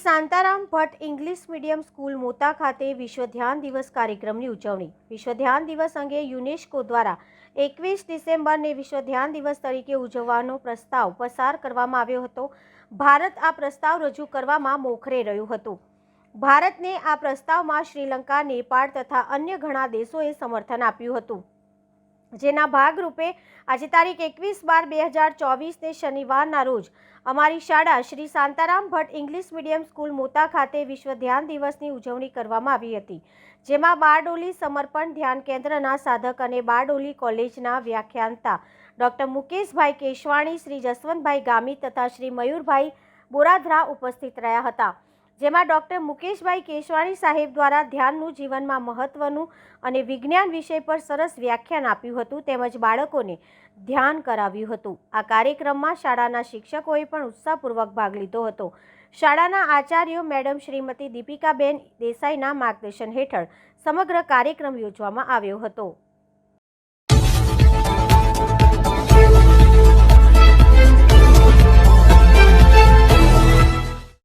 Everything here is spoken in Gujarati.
Shantaram Bhatt English medium school Mota ખાતે વિશ્વ ધ્યાન દિવસ કાર્યક્રમની ઉજવણી. વિશ્વ ધ્યાન દિવસ અંગે યુનેસ્કો દ્વારા એકવીસ ડિસેમ્બરને વિશ્વ ધ્યાન દિવસ તરીકે ઉજવવાનો પ્રસ્તાવ પસાર કરવામાં આવ્યો હતો. ભારત આ પ્રસ્તાવ રજૂ કરવામાં મોખરે રહ્યું હતું. ભારતને આ પ્રસ્તાવમાં શ્રીલંકા, નેપાળ તથા અન્ય ઘણા દેશોએ સમર્થન આપ્યું હતું. જેના ભાગરૂપે આજે તારીખ એકવીસ બાર બે હજાર ચોવીસને શનિવારના રોજ અમારી શાળા Shri Shantaram Bhatt English medium school Mota ખાતે વિશ્વ ધ્યાન દિવસની ઉજવણી કરવામાં આવી હતી, જેમાં બારડોલી સમર્પણ ધ્યાન કેન્દ્રના સાધક અને બારડોલી કોલેજના વ્યાખ્યાનતા ડૉક્ટર મુકેશભાઈ કેશવાણી, શ્રી જસવંતભાઈ ગામી તથા શ્રી મયુરભાઈ બોરાધરા ઉપસ્થિત રહ્યા હતા. જેમાં ડૉક્ટર મુકેશભાઈ કેશવાણી સાહેબ દ્વારા ધ્યાનનું, જીવનમાં મહત્વનું અને વિજ્ઞાન વિષય પર સરસ વ્યાખ્યાન આપ્યું હતું તેમજ બાળકોને ધ્યાન કરાવ્યું હતું. આ કાર્યક્રમમાં શાળાના શિક્ષકોએ પણ ઉત્સાહપૂર્વક ભાગ લીધો હતો. શાળાના આચાર્યો મેડમ શ્રીમતી દીપિકાબેન દેસાઈના માર્ગદર્શન હેઠળ સમગ્ર કાર્યક્રમ યોજવામાં આવ્યો હતો.